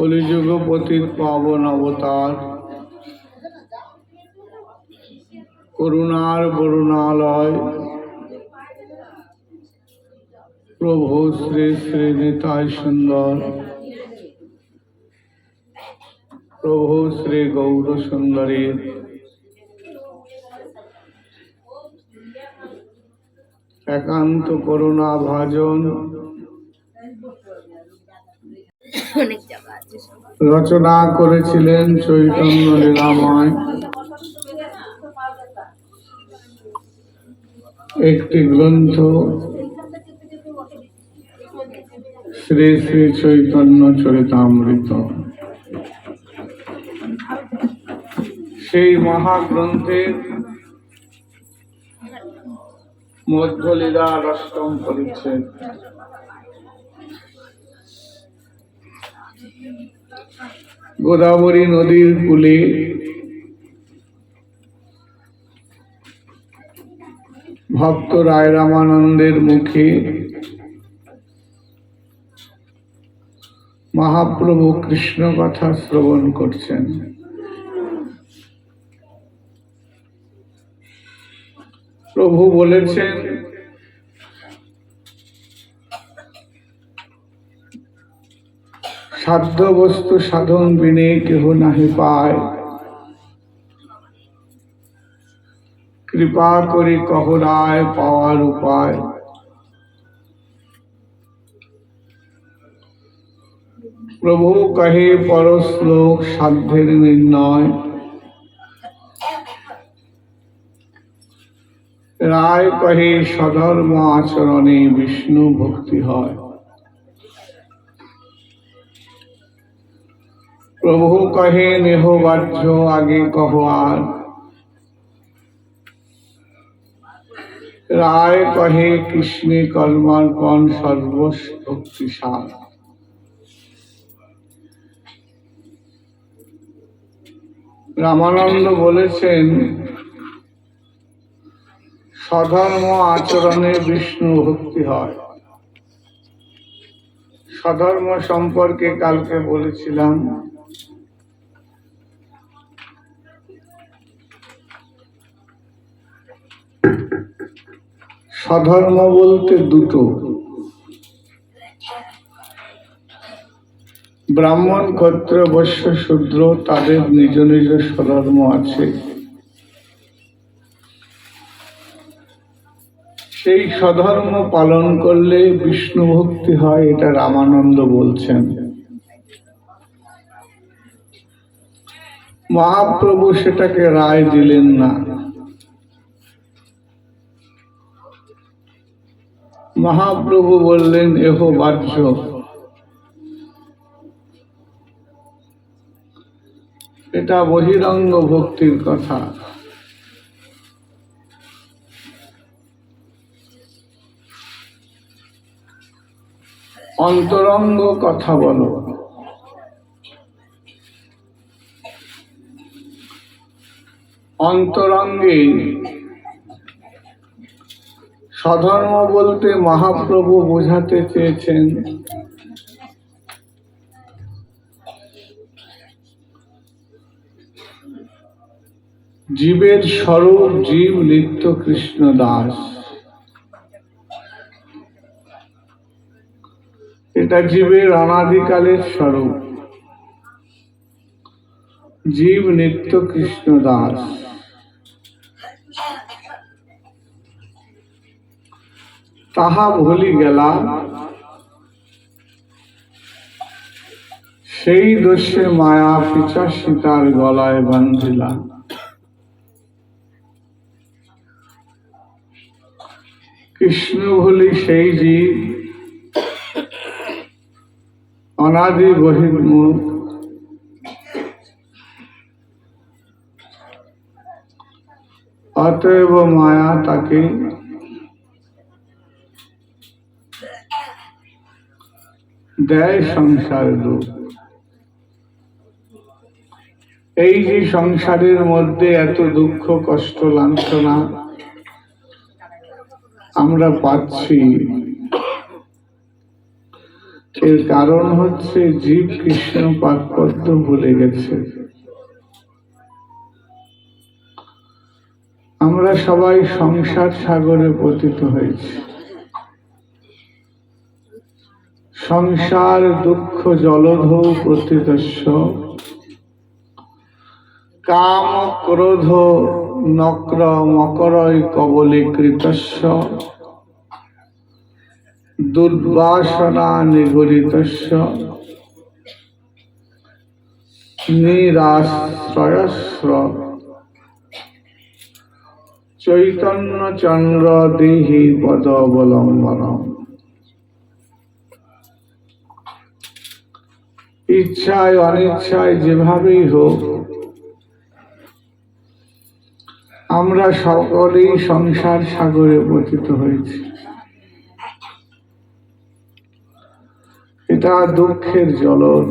কলিযুগ পতিত পাবন অবতার। করুণার বরুণালয়। প্রভু শ্রী শ্রী নিতাই সুন্দর। প্রভু শ্রী গৌর সুন্দরীর একান্ত করুণা ভাজন। রচনা করেছিলেন চৈতন্য লীলাময়। একটি গ্রন্থ শ্রী শ্রী চৈতন্য চরিতামৃত। সেই মহাগ্রন্থের মধ্যলীলা অষ্টম পরিচ্ছেদ গোদাবরী নদীর কূলে ভক্ত রায় রামানন্দের মুখে মহাপ্রভু কৃষ্ণ কথা শ্রবণ করছেন। প্রভু বলেছেন সাধ্য বস্তু সাধন বিনে কেহ নাহি পায়। কৃপা করি কহরায় পাওয়ার উপায়। প্রভু কহে, পরশ্লোক সাধ্যের নির্ণয়। রায় কহে সধর্ম আচরণে বিষ্ণু ভক্তি হয়। প্রভু কহে নেহ বাহ্য আগে কহ আর। রায় কহে, কৃষ্ণে কর্মার্পণ সর্বশক্তি সার রামানন্দ বলেছেন সধর্ম আচরণে বিষ্ণু ভক্তি হয়। সধর্ম সম্পর্কে কালকে বলেছিলাম সধর্ম বলতে দুটো। ব্রাহ্মণ ক্ষত্র বৈশ্য শূদ্র, তাদের নিজ নিজ স্বধর্ম আছে। সেই স্বধর্ম পালন করলে বিষ্ণু ভক্তি হয়, এটা রামানন্দ বলছেন। মহাপ্রভু সেটাকে রায় দিলেন না। মহাপ্রভু বললেন এহ বাহ্য এটা বহিরঙ্গ ভক্তির কথা। অন্তরঙ্গ কথা বলো। অন্তরঙ্গে স্বধর্ম বলতে মহাপ্রভু বোঝাতে চেয়েছেন। জীবের স্বরূপ জীব নিত্য কৃষ্ণ দাস। এটা জীবের অনাদিকালের স্বরূপ। জীব নিত্য কৃষ্ণ দাস। তাহা ভুলি গেলাম। সেই দোষে মায়া পিছা সীতার গলায় বান্ধিলাম কৃষ্ণ ভুলি সেই জীব। অনাদি বহির্মুখ অতএব মায়া তাকে দেয় সংসার রূপ এই যে সংসারের মধ্যে এত দুঃখ, কষ্ট, লাঞ্ছনা, আমরা পাচ্ছি। এর কারণ হচ্ছে জীব কৃষ্ণ পাকপদ্ম ভুলে গেছে। আমরা সবাই সংসার সাগরে পতিত হয়েছি। সংসার দুঃখ জলধৌ প্রতিদস্য কাম ক্রোধ নক্র মকরয় কবলে কৃতস্য। দুর্বাসনা নিগরিতস্য নিরাশ্রয়স্র। চৈতন্য চন্দ্র দেহি পদ অবলম্বন। ইচ্ছায়, অনিচ্ছায় যেভাবেই হোক, আমরা সকলেই সংসার সাগরে পতিত হয়েছি। এটা দুঃখের জলদ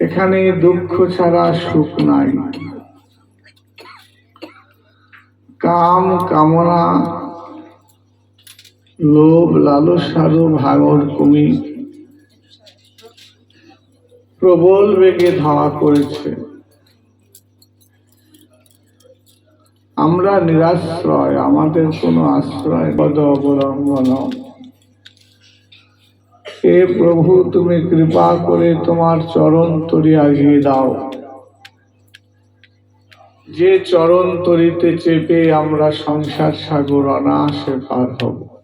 এখানে দুঃখ ছাড়া সুখ নাই। কাম, কামনা, লোভ লালসারু ভাগর কমি প্রবল বেগে ধাওয়া করেছে। আমরা নিরাশ্রয়, আমাদের কোনো আশ্রয় পদ অবলম্বন। হে প্রভু, তুমি কৃপা করে তোমার চরণ তরি আগিয়ে দাও। যে চরণ তরিতে চেপে আমরা সংসার সাগর অনায়াসে পার হব।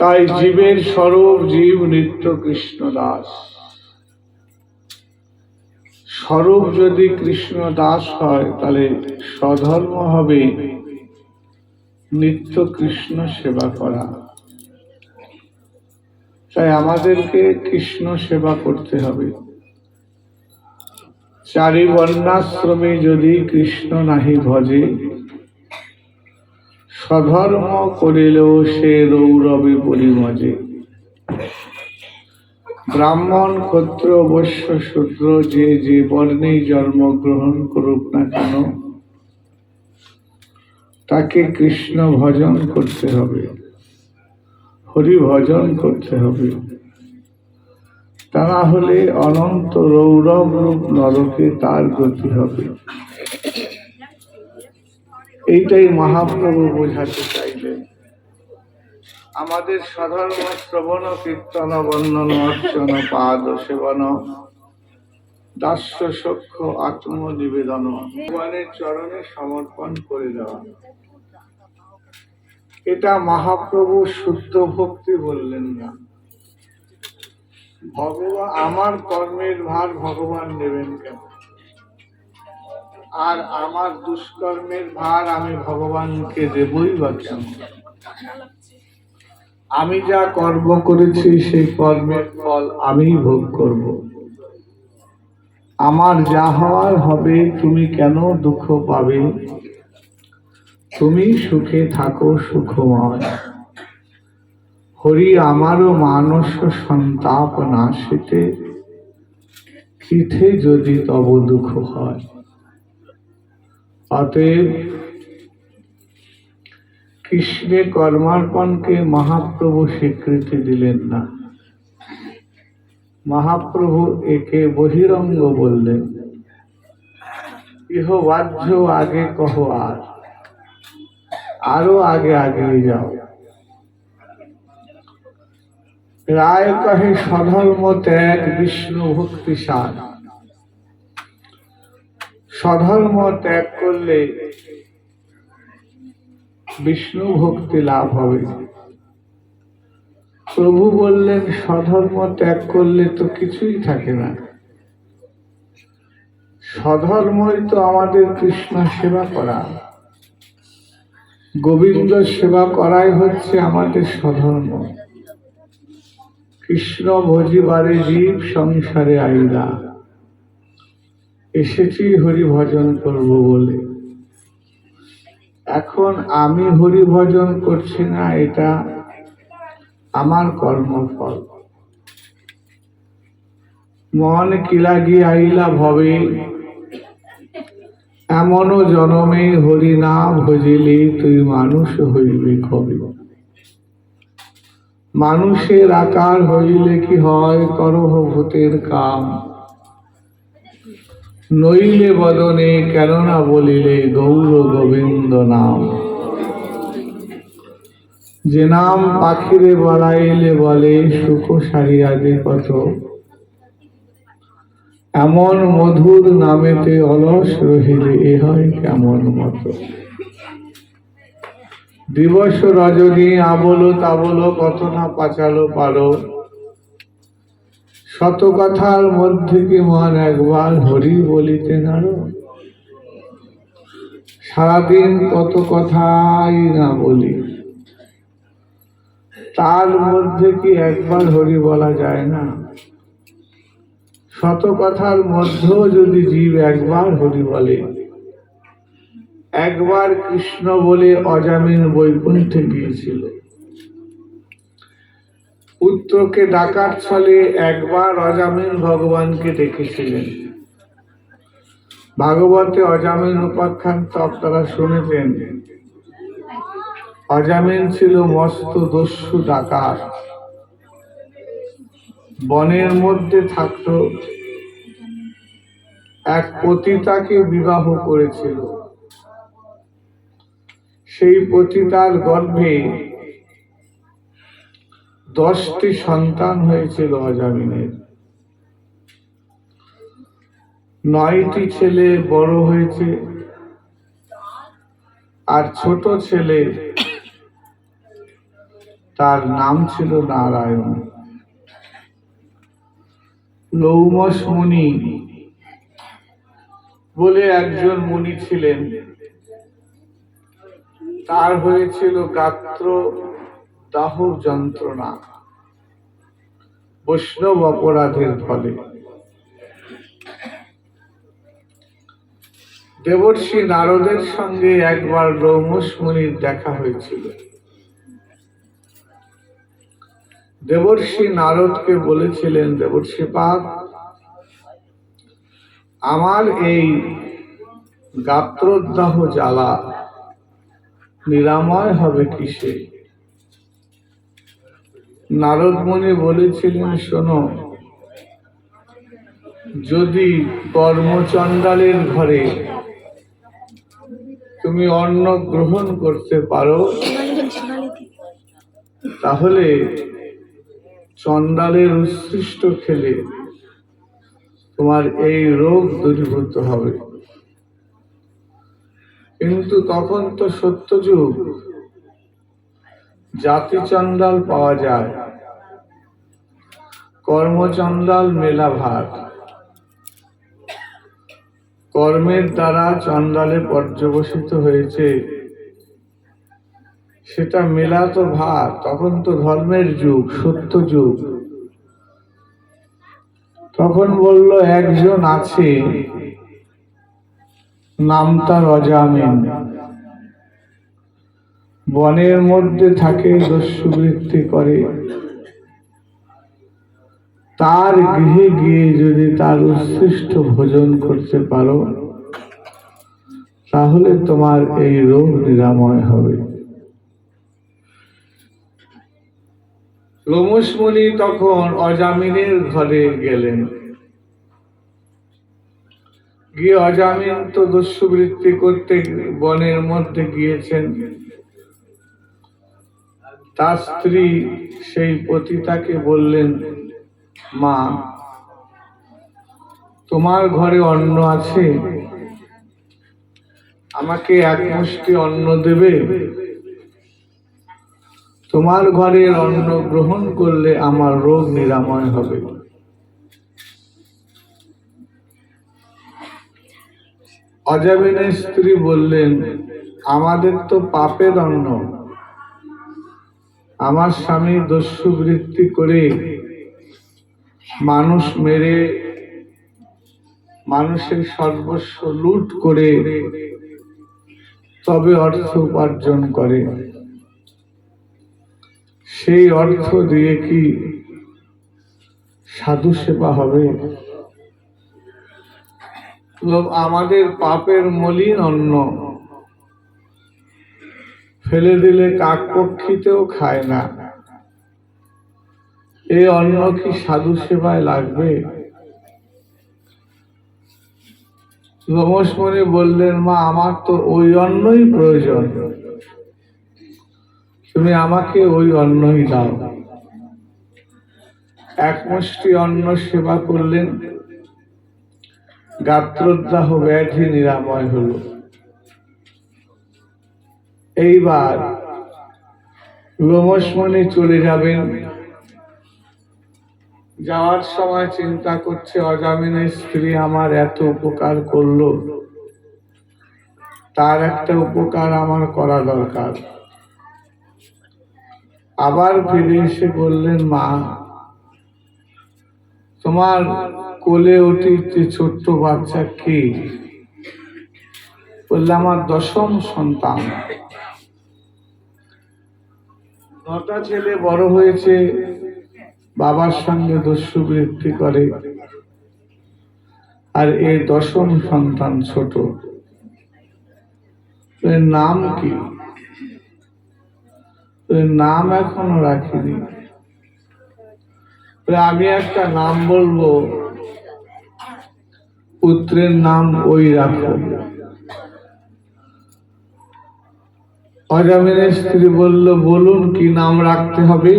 তাই জীবের স্বরূপ জীব নিত্য কৃষ্ণ দাস স্বরূপ যদি কৃষ্ণ দাস হয়, তাহলে স্বধর্ম হবে নিত্য কৃষ্ণ সেবা করা। তাই আমাদেরকে কৃষ্ণ সেবা করতে হবে। চারি বর্ণাশ্রমে যদি কৃষ্ণ নাহি ভজে স্বধর্ম করিলেও সে রৌরবে পরিমজে। ব্রাহ্মণ, ক্ষত্র অবশ্য শূদ্র, যে যে বর্ণেই জন্মগ্রহণ করুক না কেন, তাকে কৃষ্ণ ভজন করতে হবে, হরি ভজন করতে হবে। তা না হলে অনন্ত রৌরব রূপ নরকে তার গতি হবে। এইটাই মহাপ্রভু বোঝাতে চাইলেন আমাদের সাধারণ শ্রবণ কীর্তন বর্ণন অর্চন পাদ সেবন দাস্য সক্ষ আত্ম নিবেদন ভগবানের চরণে সমর্পণ করে দেওয়া। এটা মহাপ্রভু শুদ্ধ ভক্তি বললেন না। ভগবান আমার কর্মের ভার ভগবান নেবেন কেন? আর আমার দুষ্কর্মের ভার আমি ভগবানকে দেবই বা কেন? আমি যা কর্ম করেছি, সেই কর্মের ফল আমি ভোগ করব। আমার যা হওয়ার হবে, তুমি কেন দুঃখ পাবে? তুমি সুখে থাকো, সুখময়। হরি, আমারও মানস সন্তাপ নাশিতে। কিথে যদি তব দুঃখ হয়? অতএব কৃষ্ণের কর্মার্পণকে মহাপ্রভু স্বীকৃতি দিলেন না। মহাপ্রভু একে বহিরঙ্গ বললেন, ইহ বাহ্য, আগে কহ আর, আরও আগে আগে যাও। রায় কহে স্বধর্ম ত্যাগ, বিষ্ণু ভক্তি সার স্বধর্ম ত্যাগ করলে বিষ্ণু ভক্তি লাভ হবে। প্রভু বললেন স্বধর্ম ত্যাগ করলে তো কিছুই থাকে না। স্বধর্মই তো আমাদের কৃষ্ণ সেবা করা। গোবিন্দ সেবা করাই হচ্ছে আমাদের স্বধর্ম কৃষ্ণ ভজিবারে জীব সংসারে আইলা। এসেছি হরি ভজন করব বলে। এখন আমি হরি ভজন করছি না, এটা আমার কর্মফল। মন কিলাগি আইলা ভবে, এমনও জনমে হরি না ভজিলে তুই মানুষ হইবে কবে। মানুষের আকার হইলে কি হয়, করহ ভূতের কাম। নইলে বদনে, কেননা বলিলে গৌর গোবিন্দ নাম। যে নাম পাখিরে বলাইলে বলে, সুখ সারিয়াদে কত এমন মধুর নামেতে অলস রহিলে, এ হয় কেমন মতো। দিবস রজনী আবলো তাবলো কত না পাচালো পারো। শত কথার মধ্যে কি মন একবার হরি বলিতে নারো সারাদিন কত কথাই না বলি। তার মধ্যে কি একবার হরি বলা যায় না। শত কথার মধ্যেও যদি জীব একবার হরি বলে, একবার কৃষ্ণ বলে অজামিন বৈকুণ্ঠে গিয়েছিল। পুত্রকে ডাকার ছলে একবার অজামিন ভগবানকে দেখেছিলেন ভাগবতে অজামিন উপাখ্যান তো আপনারা শুনেছেন, অজামিন ছিল মস্ত দস্যু ডাকাত। বনের মধ্যে থাকত, এক পতিতাকে বিবাহ করেছিল। সেই পতিতার গর্ভে দশটি সন্তান হয়েছিল অজামিনের। নয়টি ছেলে বড় হয়েছে, আর ছোট ছেলে তার নাম ছিল নারায়ণ। লৌমস মুনি বলে একজন মুনি ছিলেন। তার হয়েছিল গাত্র দাহ যন্ত্রণা। বৈষ্ণব অপরাধের ফলে। দেবর্ষি নারদের সঙ্গে একবার রৌমস মুনির দেখা হয়েছিল। দেবর্ষি নারদকে বলেছিলেন, দেবর্ষি পাপ আমার এই গাত্রোদ্দাহ জ্বালা নিরাময় হবে কিসে? নারদ মুনি বলেছিলেন, শোনো, যদি কর্মচণ্ডালের ঘরে তুমি অন্ন গ্রহণ করতে পারো, তাহলে চণ্ডালের উৎসৃষ্ট খেলে তোমার এই রোগ দূরীভূত হবে। কিন্তু তখন তো সত্যযুগ। জাতি চণ্ডাল পাওয়া যায়। কর্মচন্দাল মেলা ভাত। কর্মের দ্বারা চণ্ডালে পর্যবসিত হয়েছে। সেটা মেলা তো ভাত, তখন তো ধর্মের যুগ, সত্য যুগ। তখন বলল, একজন আছে, নাম তার বনের মধ্যে থাকে দস্যুবৃত্তি করে। তার গৃহে গিয়ে যদি তার উৎসৃষ্ট ভোজন করতে পারো, তাহলে তোমার এই রোগ নিরাময় হবে। রমেশমণি তখন অজামিনের ঘরে গেলেন। গিয়ে অজামিন তো দস্যুবৃত্তি করতে বনের মধ্যে গিয়েছেন। তার স্ত্রী সেই পতিতাকে বললেন, মা, তোমার ঘরে অন্ন আছে। আমাকে এক মুষ্টি অন্ন দেবে। তোমার ঘরের অন্ন গ্রহণ করলে আমার রোগ নিরাময় হবে। অজামিনের স্ত্রী বললেন, আমাদের তো পাপের অন্ন। আমার স্বামী দস্যু বৃত্তি করে মানুষ মেরে, মানুষের সর্বস্ব লুট করে তবে অর্থ উপার্জন করে। সেই অর্থ দিয়ে কি সাধু সেবা হবে? আমাদের পাপের মলিন অন্ন। ফেলে দিলে কাক পক্ষীতেও খায় না। এই অন্ন কি সাধু সেবায় লাগবে? রমেশমণি বললেন, মা, আমার তো ওই অন্নই প্রয়োজন। তুমি আমাকে ওই অন্নই দাও। এক মুষ্টি অন্ন সেবা করলেন। গাত্রদাহ ব্যাধি নিরাময় হলো। এইবার লোমসমণি চলে যাবেন। যাওয়ার সময় চিন্তা করছে, অজামিনের স্ত্রী আমার এত উপকার করল। তার একটা উপকার আমার করা দরকার। আবার ফিরে এসে বললেন, মা, তোমার কোলে অতীত যে ছোট্ট বাচ্চা কি? বললে, আমার দশম সন্তান। নটা ছেলে বড় হয়েছে, বাবার সঙ্গে দস্যু বৃত্তি করে। আর এই দশম সন্তান ছোট। এর নাম কি? এর নাম এখনও রাখিনি। আমি একটা নাম বলব। পুত্রের নাম ওই রাখো। অজামিনের স্ত্রী বলল, বলুন কি নাম রাখতে হবে?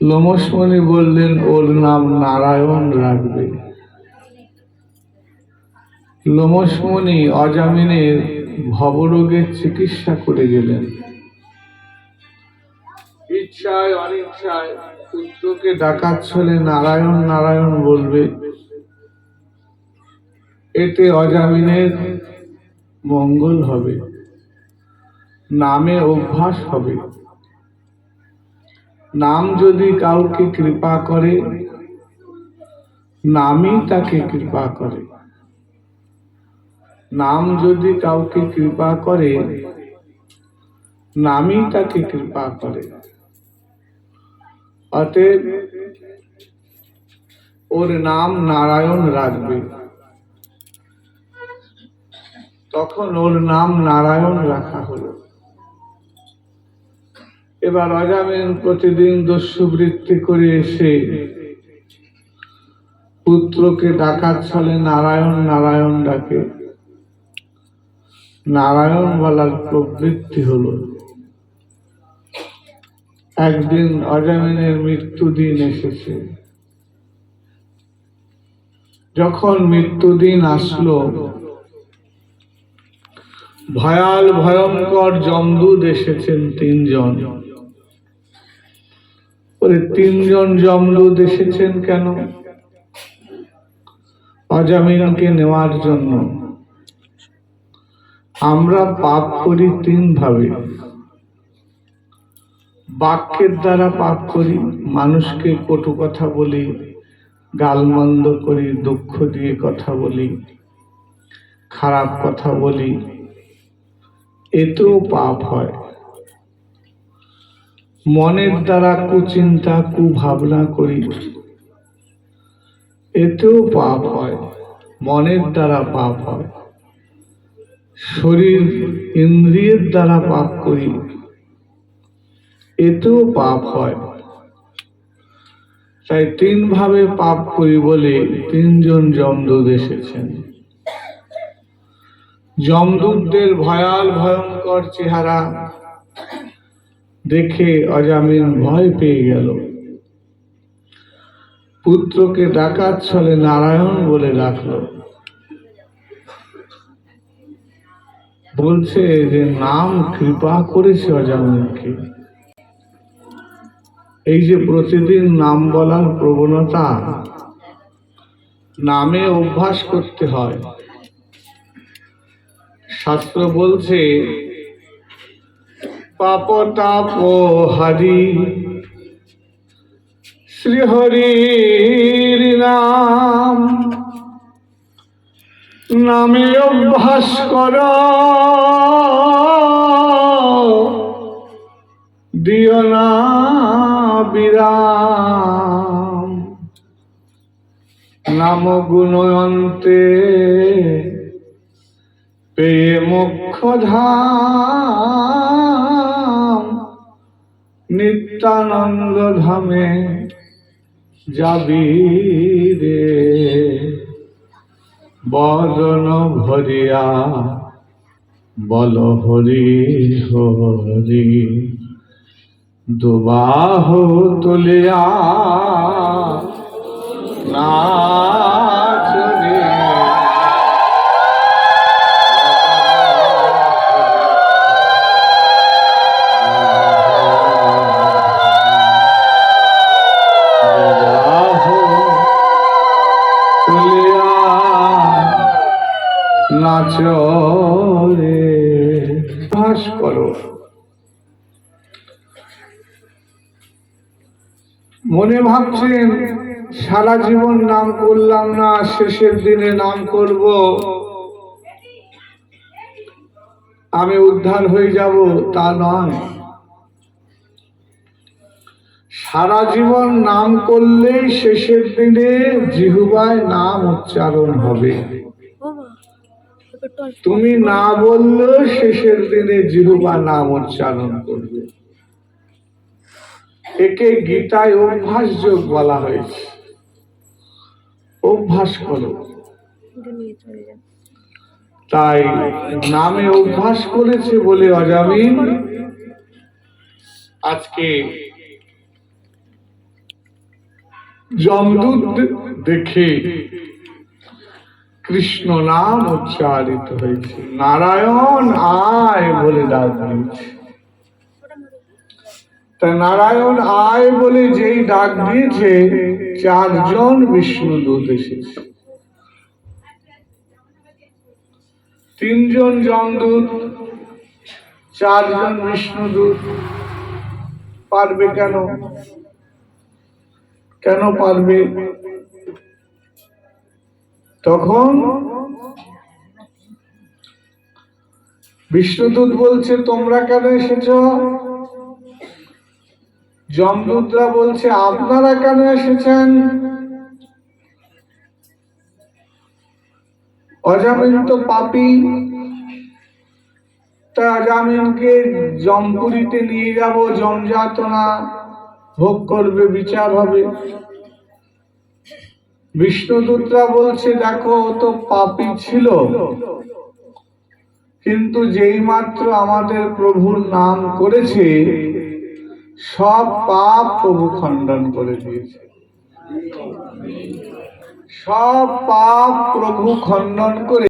লোমসমণি বললেন, ওর নাম নারায়ণ রাখবে। লোমসমণি অজামিনের ভবরোগের চিকিৎসা করে গেলেন। ইচ্ছায় অনিচ্ছায় পুত্রকে ডাকাত ছলে নারায়ণ নারায়ণ বলবে। এতে অজামিনের মঙ্গল হবে। নামে অভ্যাস হবে। নাম যদি কাউকে কৃপা করে, নামই তাকে কৃপা করে। নাম যদি কাউকে কৃপা করে, নামই তাকে কৃপা করে। অতএব ওর নাম নারায়ণ রাখবে। তখন ওর নাম নারায়ণ রাখা হলো। এবার অজামিন প্রতিদিন দস্যুবৃত্তি করে এসে পুত্রকে ডাকার ছলে নারায়ণ নারায়ণ ডাকে। নারায়ণ বলার প্রবৃত্তি হলো, একদিন অজামিনের মৃত্যু দিন এসেছে। যখন মৃত্যুদিন আসলো ভয়াল ভয়ঙ্কর জমদূত এসেছেন তিনজন। ওরে তিনজন জমদূত এসেছেন কেন? অজামিনকে নেওয়ার জন্য। আমরা পাপ করি তিন ভাবে বাক্যের দ্বারা পাপ করি, মানুষকে কটু কথা বলি, গালমন্দ করি, দুঃখ দিয়ে কথা বলি, খারাপ কথা বলি এতেও পাপ হয়। মনের দ্বারা কুচিন্তা, কুভাবনা করি। এতেও পাপ হয়, মনের দ্বারা পাপ হয়। শরীর ইন্দ্রিয়ের দ্বারা পাপ করি। এতেও পাপ হয়। তাই তিনভাবে পাপ করি বলে তিনজন যমদূত এসেছেন। যমদূতদের ভয়াল ভয়ঙ্কর চেহারা দেখে অজামিন ভয় পেয়ে গেল। পুত্রকে ডাকাত ছলে নারায়ণ বলে ডাকলো। বলছে যে, নাম কৃপা করেছে অজামিনকে। এই যে প্রতিদিন নাম বলার প্রবণতা, নামে অভ্যাস করতে হয়। শাস্ত্র বলছে পাপ তাপ হরি শ্রী হরির নাম, নামে অভ্যাস কর। দিও না বিরাম। নাম গুণয়ন্তে পেয়ে ধাম নিত্যানন্দ ধামে যাবি রে। বদন ভরিয়া বল হরি হরি দুবাহ তুলিয়া নাচ রে ভাস করো। মনে ভাবছেন সারা জীবন নাম করলাম না, শেষের দিনে নাম করব। আমি উদ্ধার হয়ে যাব, তা নয়। সারা জীবন নাম করলেই শেষের দিনে জিহুবায় নাম উচ্চারণ হবে। তুমি না বললেও শেষের দিনে জিহুবা নাম উচ্চারণ করবে। একে গীতায় অভ্যাস যোগ বলা হয়েছে। অভ্যাস করো। তাই নামে অভ্যাস করেছে বলে অজামিন। আজকে যমদূত দেখে কৃষ্ণ নাম উচ্চারিত হয়েছে। নারায়ণ আয় বলে ডাক দিয়েছে। তা নারায়ণ আয় বলে যেই ডাক দিয়েছে, চারজন বিষ্ণু দূত এসেছে। তিনজন যমদূত চারজন বিষ্ণুদূত পারবে কেন? কেন পারবে? তখন বিষ্ণুদূত বলছে, তোমরা কেন এসেছ? যমদূতরা বলছে, আপনারা কেন এসেছেন? অজামিন তো পাপি তা অজামিনকে জমপুরিতে নিয়ে যাব জমযাতনা ভোগ করবে, বিচার হবে। বিষ্ণুদূতরা বলছে, দেখো তো পাপি ছিল। কিন্তু যেই মাত্র আমাদের প্রভুর নাম করেছে, সব পাপ প্রভু খণ্ডন করে দিয়েছে। সব পাপ প্রভু খণ্ডন করে